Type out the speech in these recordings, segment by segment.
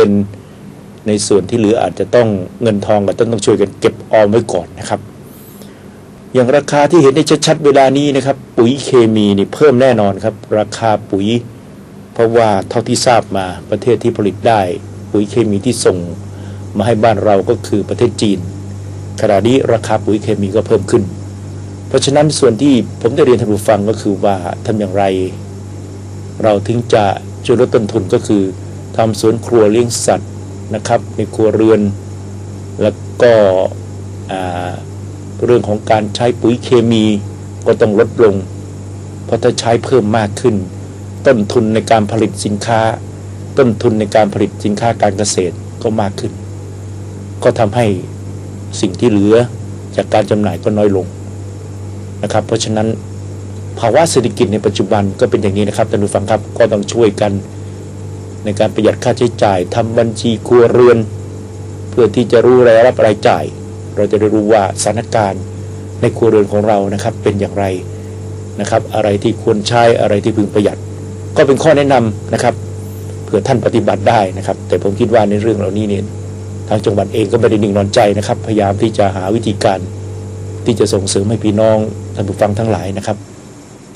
เป็นในส่วนที่เหลืออาจจะต้องเงินทองก็ต้องต้องช่วยกันเก็บออมไว้ก่อนนะครับ อย่างราคาที่เห็นได้ชัดๆเวลานี้นะครับ ปุ๋ยเคมีนี่เพิ่มแน่นอนครับ ราคาปุ๋ย เพราะว่าเท่าที่ทราบมาประเทศที่ผลิตได้ ปุ๋ยเคมีที่ส่งมาให้บ้านเราก็คือประเทศจีนขณะนี้ราคาปุ๋ยเคมีก็เพิ่มขึ้น เพราะฉะนั้นส่วนที่ผมได้เรียนท่านผู้ฟังก็คือว่าทำอย่างไร เราถึงจะช่วยลดต้นทุนก็คือ ทำสวนครัวเลี้ยงสัตว์นะครับในครัวเรือน แล้วก็เรื่องของการใช้ปุ๋ยเคมีก็ต้องลดลง เพราะถ้าใช้เพิ่มมากขึ้น ต้นทุนในการผลิตสินค้า ต้นทุนในการผลิตสินค้าการเกษตรก็มากขึ้น ก็ทำให้สิ่งที่เหลือจากการจำหน่ายก็น้อยลงนะครับ เพราะฉะนั้นภาวะเศรษฐกิจในปัจจุบันก็เป็นอย่างนี้นะครับท่านผู้ฟังครับก็ต้องช่วยกัน ในการประหยัดค่าใช้จ่ายทำบัญชีครัวเรือน เพื่อที่จะรู้รายรับรายจ่าย เราจะได้รู้ว่าสถานการณ์ในครัวเรือนของเรานะครับเป็นอย่างไรนะครับ อะไรที่ควรใช้อะไรที่พึงประหยัด ก็เป็นข้อแนะนำนะครับเผื่อท่านปฏิบัติได้นะครับ แต่ผมคิดว่าในเรื่องเหล่านี้เนี่ยทางจังหวัดเองก็ไม่ได้นิ่งนอนใจนะครับ พยายามที่จะหาวิธีการ ที่จะส่งเสริมให้พี่น้องท่านผู้ฟังทั้งหลายนะครับ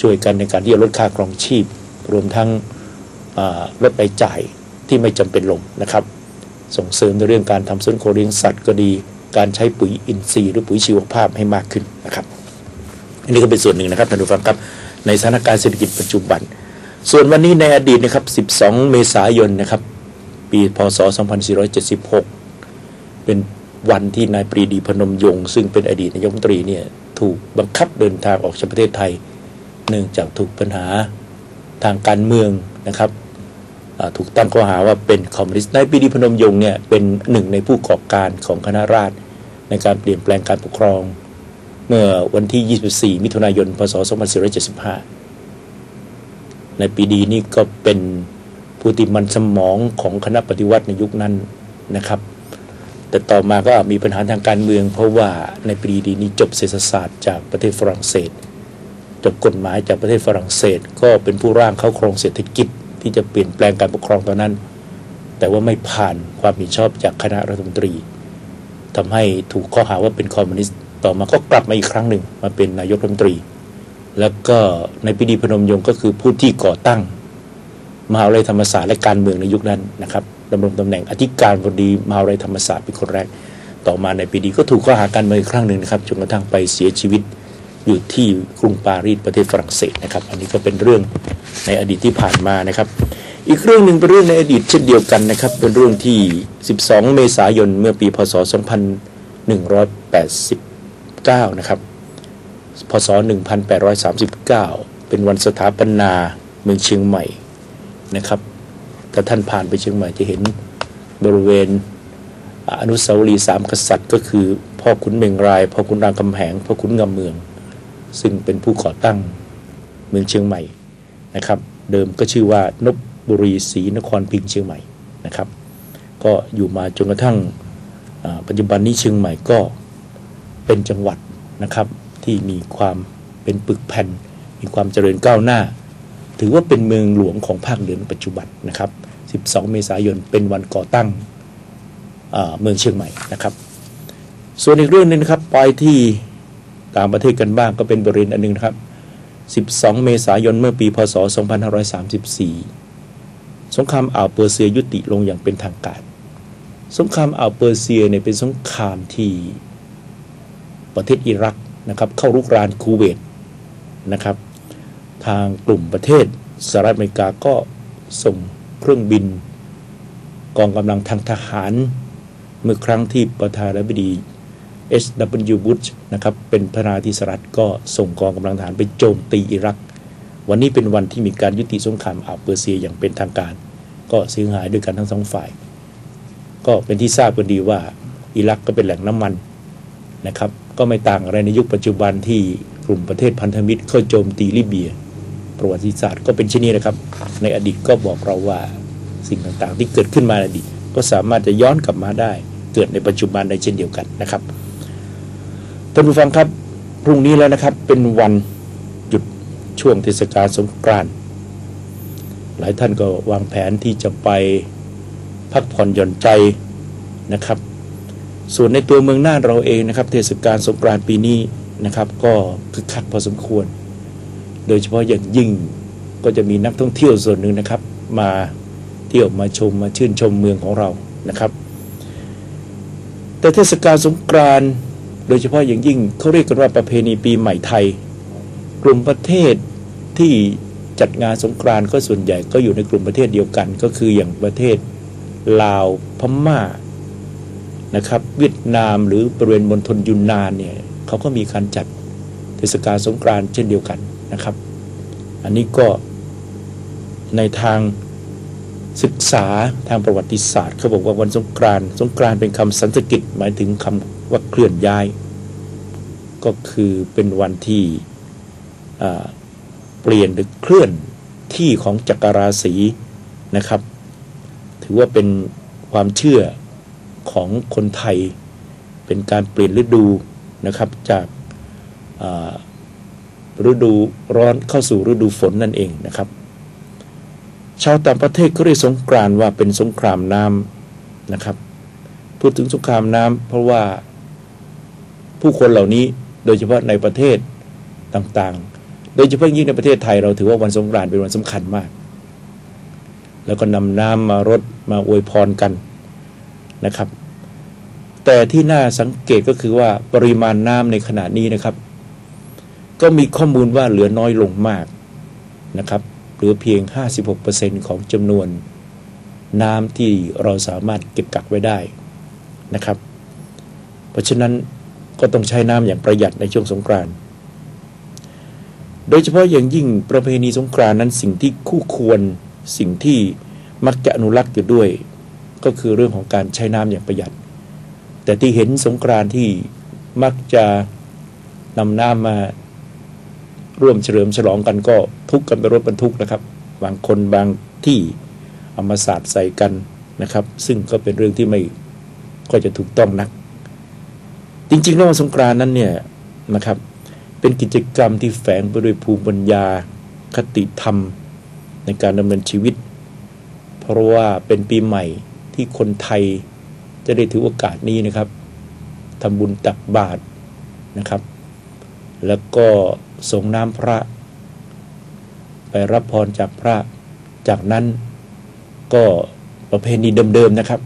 ช่วยกันในการที่จะลดค่าครองชีพ รวมทั้ง ลดรายจ่ายที่ไม่จำเป็นลงนะครับ ส่งเสริมในเรื่องการทำสวนโคเลี้ยงสัตว์ก็ดี การใช้ปุ๋ยอินทรีย์หรือปุ๋ยชีวภาพให้มากขึ้นนะครับอันนี้ก็เป็นส่วนหนึ่งนะครับท่านผู้ฟังครับในสถานการณ์เศรษฐกิจปัจจุบัน ส่วนวันนี้ในอดีตนะครับ 12 เมษายนนะครับ ปีพศ 2476 เป็นวันที่นายปรีดีพนมยงค์ซึ่งเป็นอดีตนายกรัฐมนตรีเนี่ยถูกบังคับเดินทางออกจากประเทศไทย เนื่องจากถูกปัญหาทางการเมืองนะครับ ถูกตั้งข้อหาว่าเป็นคอมมิวนิสต์นายปรีดีพนมยงค์เนี่ยเป็นหนึ่งในผู้ก่อการของคณะราษฎรในการเปลี่ยนแปลงการปกครอง เมื่อวันที่ 24 มิถุนายน พศ 2475 ในปีดีนี่ก็เป็นผู้ติมันสมองของคณะปฏิวัติในยุคนั้นนะครับ แต่ต่อมาก็มีปัญหาทางการเมือง เพราะว่าในปีดีนี้จบเศรษฐศาสตร์จากประเทศฝรั่งเศส จบกฎหมายจากประเทศฝรั่งเศส ก็เป็นผู้ร่างเข้าโครงเศรษฐกิจ ที่จะเปลี่ยนแปลงการปกครองตอนนั้น แต่ว่าไม่ผ่านความมีชอบจากคณะรัฐมนตรีทำให้ถูกข้อหาว่าเป็นคอมมิวนิสต์ต่อมาก็กลับมาอีกครั้งหนึ่งมาเป็นนายกรัฐมนตรี แล้วก็ในปีดีพนมยงค์ก็คือผู้ที่ก่อตั้ง มหาวิทยาลัยธรรมศาสตร์และการเมืองในยุคนั้นนะครับดำรงตำแหน่งอธิการบดีมหาวิทยาลัยธรรมศาสตร์เป็นคนแรก ต่อมาในปีดีก็ถูกข้อหาการเมืองอีกครั้งหนึ่งนะครับจนกระทั่งไปเสียชีวิต อยู่ที่กรุงปารีสประเทศฝรั่งเศสนะครับ อันนี้ก็เป็นเรื่องในอดีตที่ผ่านมานะครับ อีกเรื่องหนึ่งเป็นเรื่องในอดีตเช่นเดียวกันนะครับ เป็นเรื่องที่ 12 เมษายนเมื่อปีพศ 2189 นะครับ พศ 1839 เป็นวันสถาปนาเมืองเชียงใหม่นะครับ ถ้าท่านผ่านไปเชียงใหม่จะเห็นบริเวณอนุสาวรีย์สามกษัตริย์ ก็คือพ่อขุนเมงราย พ่อขุนรามคำแหง พ่อขุนงำเมือง ซึ่งเป็นผู้ก่อตั้งเมืองเชียงใหม่นะครับ เดิมก็ชื่อว่านบบุรีศรีนครพิงเชียงใหม่นะครับ ก็อยู่มาจนกระทั่งปัจจุบันนี้เชียงใหม่ก็เป็นจังหวัดนะครับที่มีความเป็นปึกแผ่น มีความเจริญก้าวหน้า ถือว่าเป็นเมืองหลวงของภาคเหนือในปัจจุบันนะครับ 12 เมษายนเป็นวันก่อตั้งเมืองเชียงใหม่นะครับ ส่วนอีกเรื่องนึงนะครับไปที่ ต่างประเทศกันบ้างก็เป็นบริเวณอันนึงนะครับ 12 เมษายนเมื่อปี พศ 2534 สงครามอ่าวเปอร์เซียยุติลงอย่างเป็นทางการ สงครามอ่าวเปอร์เซียเนี่ยเป็นสงครามที่ประเทศอิรักนะครับเข้ารุกรานคูเวตนะครับ ทางกลุ่มประเทศสหรัฐอเมริกาก็ส่งเครื่องบิน กองกำลังทางทหาร เมื่อครั้งที่ประธานาธิบดี H.W. Bush นะครับเป็นประธานาธิบดีก็ส่งกองกำลังทหารไปโจมตีอิรัก วันนี้เป็นวันที่มีการยุติสงครามอาเปอร์เซียอย่างเป็นทางการ ก็เสียหายด้วยกันทั้งสองฝ่าย ก็เป็นที่ทราบกันดีว่าอิรักก็เป็นแหล่งน้ำมันนะครับก็ไม่ต่างอะไรในยุคปัจจุบันที่กลุ่มประเทศพันธมิตรเข้าโจมตีลิเบีย ประวัติศาสตร์ก็เป็นเช่นนี้นะครับ ในอดีตก็บอกเราว่าสิ่งต่างๆ ที่เกิดขึ้นมาในอดีตก็สามารถจะย้อนกลับมาได้เกิดในปัจจุบันได้เช่นเดียวกันนะครับ ท่านผู้ฟังครับ พรุ่งนี้แล้วนะครับ เป็นวันหยุดช่วงเทศกาลสงกรานต์หลายท่านก็วางแผนที่จะไปพักผ่อนหย่อนใจนะครับ ส่วนในตัวเมืองน่านเราเองนะครับ เทศกาลสงกรานต์ปีนี้นะครับ ก็คึกคักพอสมควร โดยเฉพาะอย่างยิ่งก็จะมีนักท่องเที่ยวส่วนหนึ่งนะครับ มาเที่ยวมาชมมาชื่นชมเมืองของเรานะครับ แต่เทศกาลสงกรานต์ โดยเฉพาะอย่างยิ่งเขาเรียกกันว่าประเพณีปีใหม่ไทย กลุ่มประเทศที่จัดงานสงกรานต์ก็ส่วนใหญ่ก็อยู่ในกลุ่มประเทศเดียวกัน ก็คืออย่างประเทศลาวพม่านะครับ เวียดนามหรือบริเวณมณฑลยุนนานเนี่ยเขาก็มีการจัดเทศกาลสงกรานต์เช่นเดียวกันนะครับ อันนี้ก็ในทางศึกษาทางประวัติศาสตร์เขาบอกว่าวันสงกรานต์สงกรานต์เป็นคำสันสกฤตหมายถึงคำ ว่าเคลื่อนย้าย ก็คือเป็นวันที่เปลี่ยนหรือเคลื่อนที่ของจักรราศีนะครับ ถือว่าเป็นความเชื่อของคนไทย เป็นการเปลี่ยนฤดูนะครับจากฤดูร้อนเข้าสู่ฤดูฝนนั่นเองนะครับ ชาวต่างประเทศก็เรียกสงกรานว่าเป็นสงครามน้ำนะครับ พูดถึงสงครามน้ำเพราะว่า ผู้คนเหล่านี้โดยเฉพาะในประเทศต่างๆ โดยเฉพาะยิ่งในประเทศไทยเราถือว่าวันสงกรานต์เป็นวันสำคัญมาก แล้วก็นำน้ำมารดมาอวยพรกันนะครับ แต่ที่น่าสังเกตก็คือว่าปริมาณน้ำในขณะนี้นะครับ ก็มีข้อมูลว่าเหลือน้อยลงมากนะครับเหลือเพียง 56%ของจำนวนน้ำที่เราสามารถเก็บกักไว้ได้นะครับ เพราะฉะนั้น ก็ต้องใช้น้ำอย่างประหยัดในช่วงสงกรานต์โดยเฉพาะอย่างยิ่งประเพณีสงกรานต์นั้นสิ่งที่คู่ควรสิ่งที่มักจะอนุรักษ์อยู่ด้วย ก็คือเรื่องของการใช้น้ำอย่างประหยัด แต่ที่เห็นสงกรานต์ที่มักจะนำน้ำมาร่วมเฉลิมฉลองกันก็ทุกกันไปรถบรรทุกนะครับ บางคนบางที่เอามาสาดใส่กันนะครับ ซึ่งก็เป็นเรื่องที่ไม่ก็จะถูกต้องนัก จริงๆแล้ววันสงกรานนั้นเนี่ยนะครับ เป็นกิจกรรมที่แฝงไปด้วยภูมิปัญญาคติธรรมในการดำเนินชีวิต เพราะว่าเป็นปีใหม่ที่คนไทยจะได้ถือโอกาสนี้นะครับทำบุญตักบาตรนะครับ แล้วก็ส่งน้ำพระ ไปรับพรจากพระ จากนั้นก็ประเพณีเดิมๆนะครับ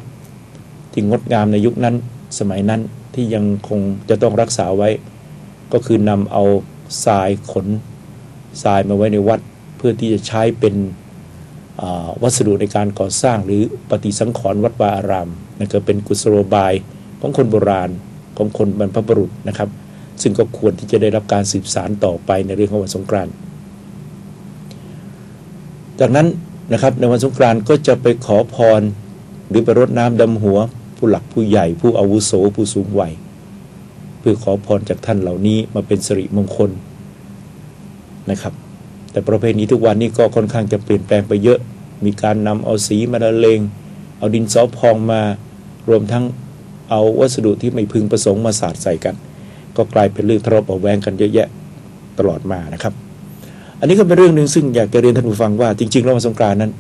ที่งดงามในยุคนั้นสมัยนั้น ที่ยังคงจะต้องรักษาไว้ ก็คือนำเอาทรายขนทรายมาไว้ในวัด เพื่อที่จะใช้เป็นวัสดุในการก่อสร้างหรือปฏิสังขรณ์วัดวาอารามนั่นก็เป็นกุศโลบายของคนโบราณของคนบรรพบุรุษนะครับ ซึ่งก็ควรที่จะได้รับการสืบสารต่อไปในเรื่องของวันสงกรานต์จากนั้นนะครับในวันสงกรานต์ก็จะไปขอพรหรือไปรดน้ำดำหัว ผู้หลักผู้ใหญ่ ผู้อาวุโสผู้สูงวัยเพื่อขอพรจากท่านเหล่านี้มาเป็นสิริมงคลนะครับ แต่ประเพณีทุกวันนี้ก็ค่อนข้างจะเปลี่ยนแปลงไปเยอะ มีการนำเอาสีมาละเลง เอาดินสอพองมารวมทั้งเอาวัสดุที่ไม่พึงประสงค์มาสาดใส่กัน ก็กลายเป็นเรื่องทะเลาะเบาแวงกันเยอะแยะตลอดมานะครับ อันนี้ก็เป็นเรื่องหนึ่งซึ่งอยากจะเรียนท่านผู้ฟังว่าจริงๆแล้ววันสงกรานนั้น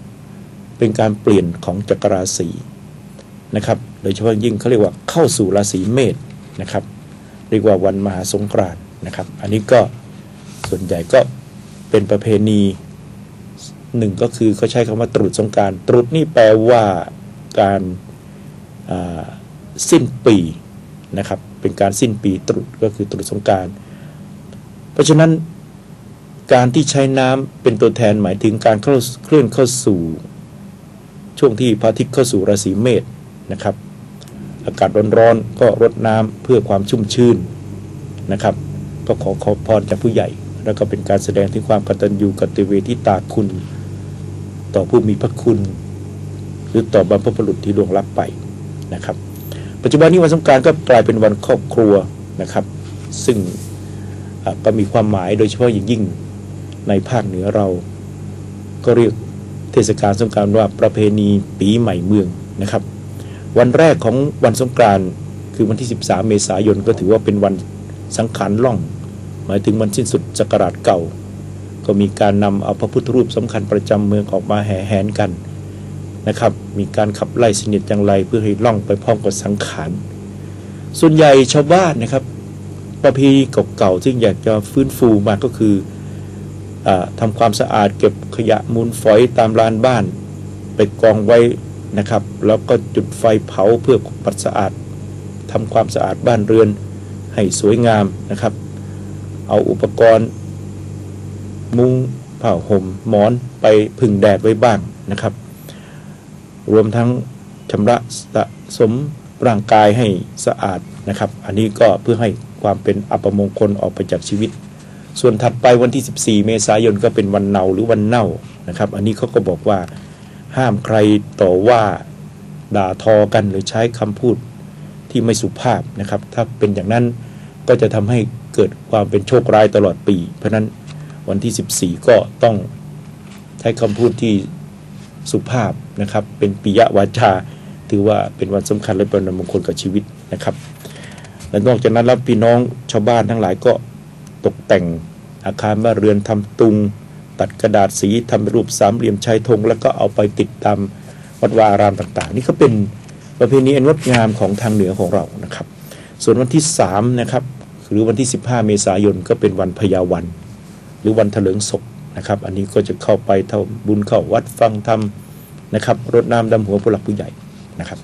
เป็นการเปลี่ยนของจักรราศี นะครับโดยเฉพาะยิ่งเขาเรียกว่าเข้าสู่ราศีเมษนะครับ เรียกว่าวันมหาสงกรานต์นะครับ อันนี้ก็ส่วนใหญ่ก็เป็นประเพณีหนึ่งก็คือเขาใช้คำว่าตรุษสงการตรุษนี่แปลว่าการสิ้นปีนะครับเป็นการสิ้นปีตรุษก็คือตรุษสงการ เพราะฉะนั้นการที่ใช้น้ำเป็นตัวแทนหมายถึงการเคลื่อนเข้าสู่ ช่วงที่พระอาทิตย์เข้าสู่ราศีเมษ นะครับ อากาศร้อนๆก็รดน้ำเพื่อความชุ่มชื่นนะครับ ก็ขอขอพรจากผู้ใหญ่ แล้วก็เป็นการแสดงถึงความกตัญญูกตเวทิตาคุณ ต่อผู้มีพระคุณ หรือต่อบรรพบุรุษที่ล่วงลับไปนะครับ ปัจจุบันนี้วันสงการก็กลายเป็นวันครอบครัวนะครับ ซึ่งก็มีความหมายโดยเฉพาะอย่างยิ่งในภาคเหนือเรา ก็เรียกเทศกาลสงการว่าประเพณีปีใหม่เมืองนะครับ วันแรกของวันสงกรานต์คือวันที่ 13 เมษายนก็ถือว่าเป็นวันสังขารล่อง หมายถึงวันสิ้นสุดจักราชเก่า ก็มีการนำเอาพระพุทธรูปสำคัญประจำเมืองออกมาแห่แหนกันนะครับ มีการขับไล่สนิทอย่างไรเพื่อให้ล่องไปพร้อมกับสังขาร ส่วนใหญ่ชาวบ้านนะครับ ประเพณีเก่าๆซึ่งอยากจะฟื้นฟูมาก็คืออทำความสะอาดเก็บขยะมูลฝอยตามลานบ้าน ไปกองไว้ นะครับ แล้วก็จุดไฟเผาเพื่อปัดสะอาดทำความสะอาดบ้านเรือนให้สวยงามนะครับ เอาอุปกรณ์ มุ้งผ้าห่มหมอนไปพึ่งแดดไว้บ้างนะครับ รวมทั้งชำระสะสมร่างกายให้สะอาดนะครับ อันนี้ก็เพื่อให้ความเป็นอัปมงคลออกไปจากชีวิต ส่วนถัดไปวันที่ 14 เมษายนก็เป็นวันเนาหรือวันเน่านะครับ อันนี้เขาก็บอกว่า ห้ามใครต่อว่าด่าทอกันหรือใช้คำพูดที่ไม่สุภาพนะครับ ถ้าเป็นอย่างนั้นก็จะทำให้เกิดความเป็นโชคร้ายตลอดปี เพราะนั้นวันที่ 14 ก็ต้องใช้คำพูดที่สุภาพนะครับ เป็นปิยวาจา ถือว่าเป็นวันสำคัญและเป็นวันมงคลกับชีวิตนะครับ และนอกจากนั้นแล้วพี่น้องชาวบ้านทั้งหลายก็ตกแต่งอาคารบ้านเรือนทำตุง ตัดกระดาษสีทำเป็นรูปสามเหลี่ยมชายธงแล้วก็เอาไปติดตามวัดวาอารามต่างๆ นี่ก็เป็นประเพณีอันงดงามของทางเหนือของเรานะครับ ส่วนวันที่3นะครับหรือวันที่ 15 เมษายนก็เป็นวันพยาวัน หรือวันเถลิงศพนะครับ อันนี้ก็จะเข้าไปทำบุญเข้าวัดฟังธรรมนะครับรดน้ำดำหัวผู้หลักผู้ใหญ่นะครับ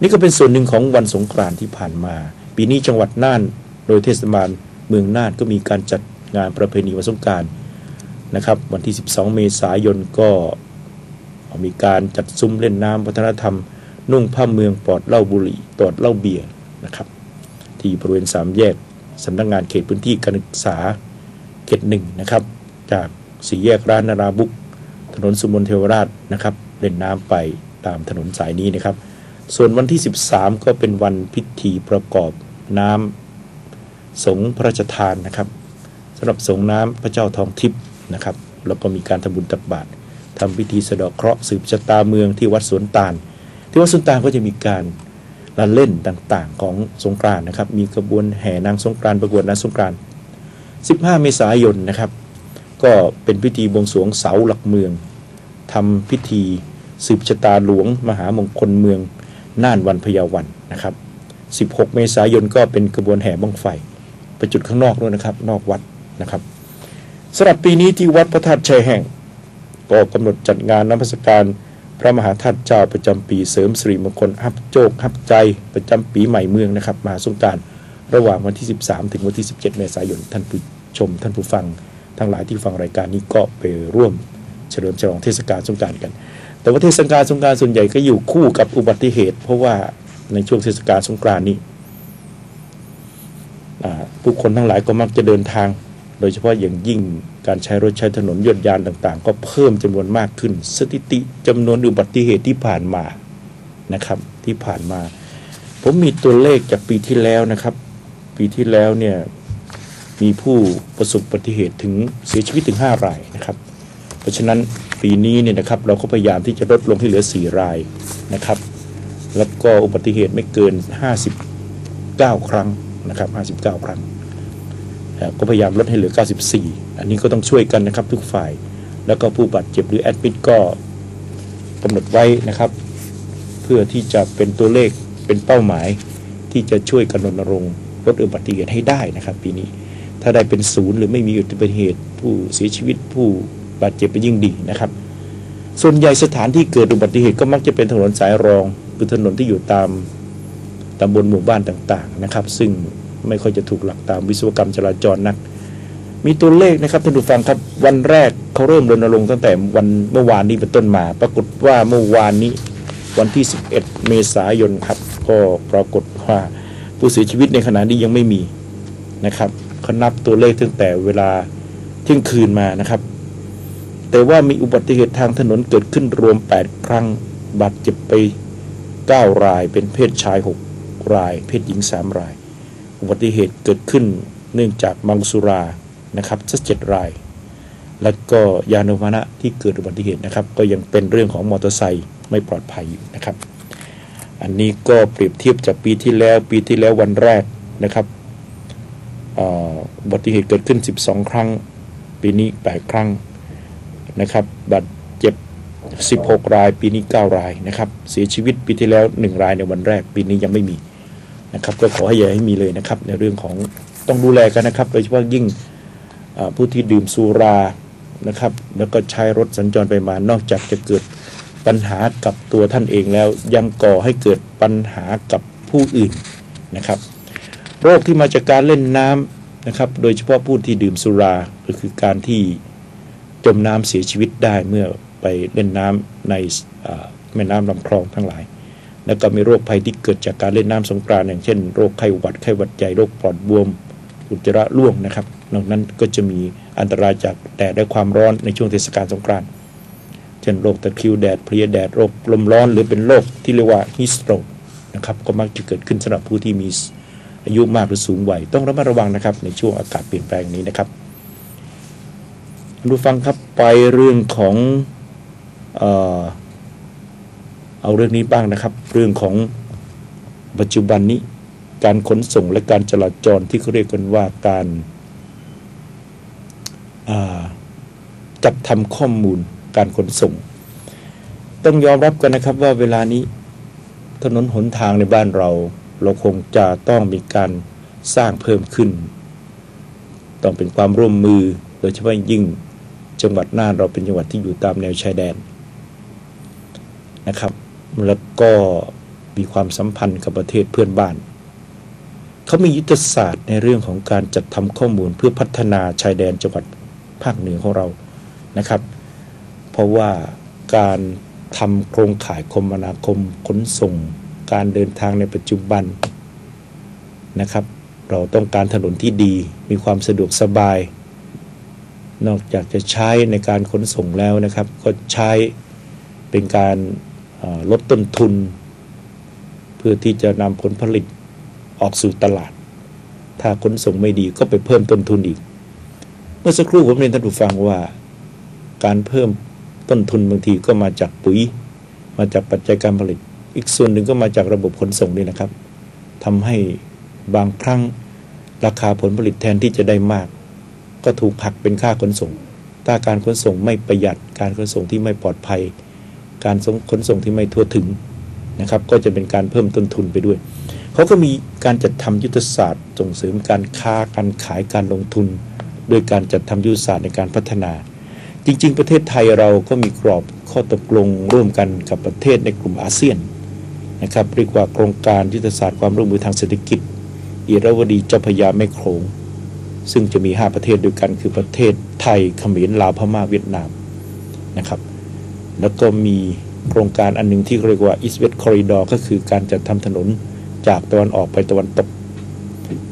นี่ก็เป็นส่วนหนึ่งของวันสงกรานต์ที่ผ่านมา ปีนี้จังหวัดน่าน โดยเทศบาลเมืองน่านก็มีการจัดงานประเพณีวันสงกรานต์ นะครับ วันที่ 12 เมษายนก็มีการจัดซุ้มเล่นน้ำวัฒนธรรม นุ่งผ้าเมืองปลอดเหล้าบุหรี่ตอดเหล้าเบียร์นะครับ ที่บริเวณสามแยกสำนักงงานเขตพื้นที่การศึกษาเขตหนึ่งนะครับ จากสี่แยกร้านนาราบุกถนนสุมนเทวราชนะครับ เล่นน้ำไปตามถนนสายนี้นะครับ ส่วนวันที่ 13 ก็เป็นวันพิธีประกอบน้ำสงพระราชทานนะครับสำหรับสงน้ำพระเจ้าทองทิพย์ นะครับ แล้วก็มีการทำบุญตักบาตรทำพิธีสะดอกเคราะห์สืบชะตาเมืองที่วัดสวนตาล ที่วัดสวนตาลก็จะมีการละเล่นต่างๆของสงกรานนะครับ มีกระบวนแห่นางสงกรานประกวดนางสงกราน15 เมษายนนะครับ ก็เป็นพิธีบวงสรวงเสาหลักเมืองทำพิธีสืบชะตาหลวงมหามงคลเมืองน่านวันพยาวันนะครับ 16 เมษายนก็เป็นกระบวนแห่บ้องไฟไปจุดข้างนอกด้วยนะครับ นอกวัดนะครับ สำหรับปีนี้ที่วัดพระธาตุชัยแห่ง ก็กำหนดจัดงานน้ำพระสการพระมหาธาตุเจ้าประจำปีเสริมสิริมงคลฮับโจกฮับใจประจำปีใหม่เมืองนะครับมาสงการระหว่างวันที่ 13 ถึงวันที่ 17 เมษายนท่านผู้ชม ท่านผู้ฟังทั้งหลายที่ฟังรายการนี้ก็ไปร่วมเฉลิมฉลองเทศกาลสงการกัน แต่ว่าเทศกาลสงการส่วนใหญ่ก็อยู่คู่กับอุบัติเหตุ เพราะว่าในช่วงเทศกาลสงกานนี้ผู้คนทั้งหลายก็มักจะเดินทาง โดยเฉพาะอย่างยิ่งการใช้รถใช้ถนนยนต์ยานต่างๆ ก็เพิ่มจำนวนมากขึ้น สถิติจำนวนอุบัติเหตุที่ผ่านมานะครับที่ผ่านมา ผมมีตัวเลขจากปีที่แล้วนะครับ ปีที่แล้วเนี่ยมีผู้ประสบอุบัติเหตุถึงเสียชีวิตถึง 5 รายนะครับ เพราะฉะนั้นปีนี้เนี่ยนะครับเราก็พยายามที่จะลดลงให้เหลือ 4 รายนะครับ แล้วก็อุบัติเหตุไม่เกิน 59 ครั้งนะครับ 59 ครั้ง ก็พยายามลดให้เหลือ 94 อันนี้ก็ต้องช่วยกันนะครับทุกฝ่าย แล้วก็ผู้บาดเจ็บหรือแอดมิดก็กำหนดไว้นะครับ เพื่อที่จะเป็นตัวเลขเป็นเป้าหมาย ที่จะช่วยกันรณรงค์ลดอุบัติเหตุให้ได้นะครับ ปีนี้ถ้าได้เป็นศูนย์หรือไม่มีอุบัติเหตุ ผู้เสียชีวิตผู้บาดเจ็บไปยิ่งดีนะครับ ส่วนใหญ่สถานที่เกิดอุบัติเหตุก็มักจะเป็นถนนสายรอง คือถนนที่อยู่ตามตำบลหมู่บ้านต่างๆนะครับ ซึ่ง ไม่ค่อยจะถูกหลักตามวิศวกรรมจราจรนัก มีตัวเลขนะครับท่านผู้ฟังครับวันแรกเขาเริ่มรณรงค์ตั้งแต่วันเมื่อวานนี้เป็นต้นมา ปรากฏว่าเมื่อวานนี้วันที่ 11 เมษายนครับ ก็ปรากฏว่าผู้เสียชีวิตในขณะนี้ยังไม่มีนะครับเขานับตัวเลขตั้งแต่เวลาเที่ยงคืนมานะครับ แต่ว่ามีอุบัติเหตุทางถนนเกิดขึ้นรวม 8 ครั้งบาดเจ็บไป 9 ราย เป็นเพศชาย 6 ราย เพศหญิง 3 ราย อุบัติเหตุเกิดขึ้นเนื่องจากมังสุรานะครับสักเจ็ดราย แล้วก็ยานพาหนะที่เกิดอุบัติเหตุนะครับ ก็ยังเป็นเรื่องของมอเตอร์ไซค์ไม่ปลอดภัยอยู่นะครับ อันนี้ก็เปรียบเทียบจากปีที่แล้วปีที่แล้ววันแรกนะครับอุบัติเหตุเกิดขึ้น 12 ครั้ง ปีนี้ 8 ครั้งนะครับบาดเจ็บ 16 ราย ปีนี้ 9 รายนะครับ เสียชีวิตปีที่แล้ว 1 รายในวันแรก ปีนี้ยังไม่มี นะครับ ก็ขอให้อย่าให้มีเลยนะครับ ในเรื่องของต้องดูแลกันนะครับ โดยเฉพาะยิ่งผู้ที่ดื่มสุรานะครับ แล้วก็ใช้รถสัญจรไปมานอกจากจะเกิดปัญหากับตัวท่านเองแล้ว ยังก่อให้เกิดปัญหากับผู้อื่นนะครับ โรคที่มาจากการเล่นน้ำนะครับ โดยเฉพาะผู้ที่ดื่มสุราก็คือการที่จมน้ำเสียชีวิตได้เมื่อไปเล่นน้ำในแม่น้ำลำคลองทั้งหลาย แล้วก็มีโรคภัยที่เกิดจากการเล่นน้ำสงกรานอย่างเช่นโรคไข้หวัดไข้หวัดใหญ่โรคปอดบวม อุจจาระร่วงนะครับนอกนั้นก็จะมีอันตรายจากแดดและความร้อนในช่วงเทศกาลสงกรานต์เช่นโรคตะคริวแดดเพลียแดดโรคลมร้อน หรือเป็นโรคที่เรียกว่าฮิสโตรกนะครับก็มักจะเกิดขึ้นสำหรับผู้ที่มีอายุมากหรือสูงวัยต้องระมัดระวังนะครับในช่วงอากาศเปลี่ยนแปลงนี้นะครับดูฟังครับไปเรื่องของออ เอาเรื่องนี้บ้างนะครับ เรื่องของปัจจุบันนี้การขนส่งและการจราจรที่เขาเรียกกันว่าการจัดทำข้อมูลการขนส่ง ต้องยอมรับกันนะครับว่าเวลานี้ถนนหนทางในบ้านเรา เราคงจะต้องมีการสร้างเพิ่มขึ้น ต้องเป็นความร่วมมือโดยเฉพาะยิ่งจังหวัดน่านเราเป็นจังหวัดที่อยู่ตามแนวชายแดนนะครับ แล้วก็มีความสัมพันธ์กับประเทศเพื่อนบ้าน เขามียุทธศาสตร์ในเรื่องของการจัดทำข้อมูลเพื่อพัฒนาชายแดนจังหวัดภาคเหนือของเรานะครับ เพราะว่าการทำโครงข่ายคมนาคมขนส่ง การเดินทางในปัจจุบันนะครับ เราต้องการถนนที่ดีมีความสะดวกสบาย นอกจากจะใช้ในการขนส่งแล้วนะครับ ก็ใช้เป็นการ ลดต้นทุน เพื่อที่จะนำผลผลิตออกสู่ตลาด ถ้าขนส่งไม่ดีก็ไปเพิ่มต้นทุนอีก เมื่อสักครู่ผมเรียนท่านผู้ฟังว่า การเพิ่มต้นทุนบางทีก็มาจากปุ๋ย มาจากปัจจัยการผลิต อีกส่วนหนึ่งก็มาจากระบบขนส่งนี่นะครับทำให้บางครั้งราคาผลผลิตแทนที่จะได้มาก ก็ถูกหักเป็นค่าขนส่ง ถ้าการขนส่งไม่ประหยัดการขนส่งที่ไม่ปลอดภัย การขนส่งที่ไม่ทั่วถึงนะครับ ก็จะเป็นการเพิ่มต้นทุนไปด้วย เขาก็มีการจัดทำยุทธศาสตร์ ส่งเสริมการค้าการขายการลงทุน โดยการจัดทำยุทธศาสตร์ในการพัฒนา จริง ๆ ประเทศไทยเราก็มีกรอบข้อตกลงร่วมกันกับประเทศในกลุ่มอาเซียนนะครับเรียกว่าโครงการยุทธศาสตร์ความร่วมมือทางเศรษฐกิจอิรวดีเจ้าพยาแม่โขงซึ่งจะมี 5 ประเทศด้วยกันคือประเทศไทยเขมรลาวพม่าเวียดนามนะครับ แล้วก็มีโครงการอันนึงที่เรียกว่า East West Corridor ก็คือการจัดทำถนนจากตะวันออกไปตะวันตก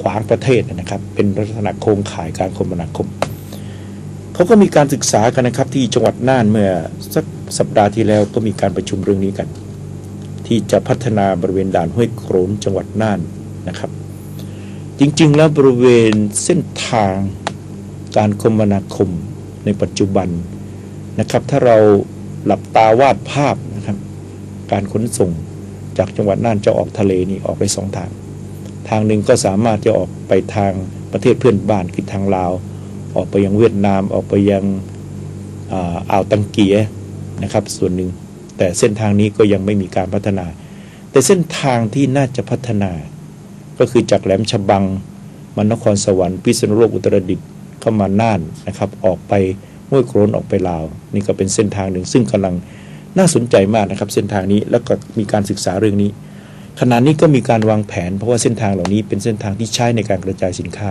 ขวางประเทศนะครับ เป็นลักษณะโครงข่ายการคมนาคมเขาก็มีการศึกษากันนะครับที่จังหวัดน่านเมื่อสักสัปดาห์ที่แล้วก็มีการประชุมเรื่องนี้กัน ที่จะพัฒนาบริเวณด่านห้วยโขนจังหวัดน่านนะครับ จริงๆ แล้วบริเวณเส้นทางการคมนาคมในปัจจุบันนะครับ ถ้าเรา หลับตาวาดภาพนะครับ การขนส่งจากจังหวัดน่านจะออกทะเลนี่ออกไปสองทาง ทางหนึ่งก็สามารถจะออกไปทางประเทศเพื่อนบ้านคือทางลาว ออกไปยังเวียดนามออกไปยังอ่าวตังเกียนะครับ ส่วนหนึ่งแต่เส้นทางนี้ก็ยังไม่มีการพัฒนา แต่เส้นทางที่น่าจะพัฒนา ก็คือจากแหลมฉบังมันนครสวรรค์พิษณุโลกอุตรดิตถ์เข้ามาน่านนะครับ ออกไป ห้วยโครนออกไปลาว นี่ก็เป็นเส้นทางหนึ่ง ซึ่งกำลังน่าสนใจมากนะครับ เส้นทางนี้แล้วก็มีการศึกษาเรื่องนี้ขณะนี้ก็มีการวางแผนเพราะว่าเส้นทางเหล่านี้เป็นเส้นทางที่ใช้ในการกระจายสินค้า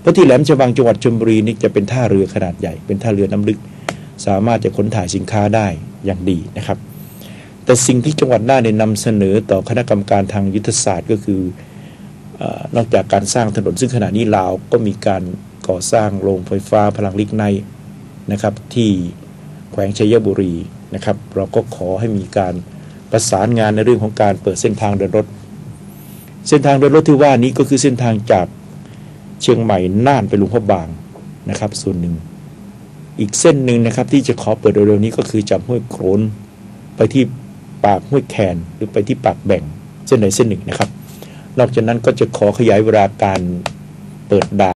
เพราะที่แหลมฉบังจังหวัดชลบุรีนี่จะเป็นท่าเรือขนาดใหญ่เป็นท่าเรือน้ำลึก สามารถจะขนถ่ายสินค้าได้อย่างดีนะครับ แต่สิ่งที่จังหวัดน่านนำเสนอต่อคณะกรรมการทางยุทธศาสตร์ก็คือนอกจากการสร้างถนนซึ่งขณะนี้ลาวก็มีการก่อสร้างโรงไฟฟ้าพลังลิกไน นะครับที่แขวงชัยบุรีนะครับ เราก็ขอให้มีการประสานงานในเรื่องของการเปิดเส้นทางเดินรถ เส้นทางเดินรถที่ว่านี้ก็คือเส้นทางจากเชียงใหม่น่านไปลุงพ่อบางนะครับ ส่วนหนึ่ง อีกเส้นหนึ่งนะครับที่จะขอเปิดเร็วๆนี้ก็คือจากห้วยโขนไปที่ปากห้วยแคนหรือไปที่ปากแบ่งเส้นไหนเส้นหนึ่งนะครับ นอกจากนั้นก็จะขอขยายเวลาการเปิดด่าน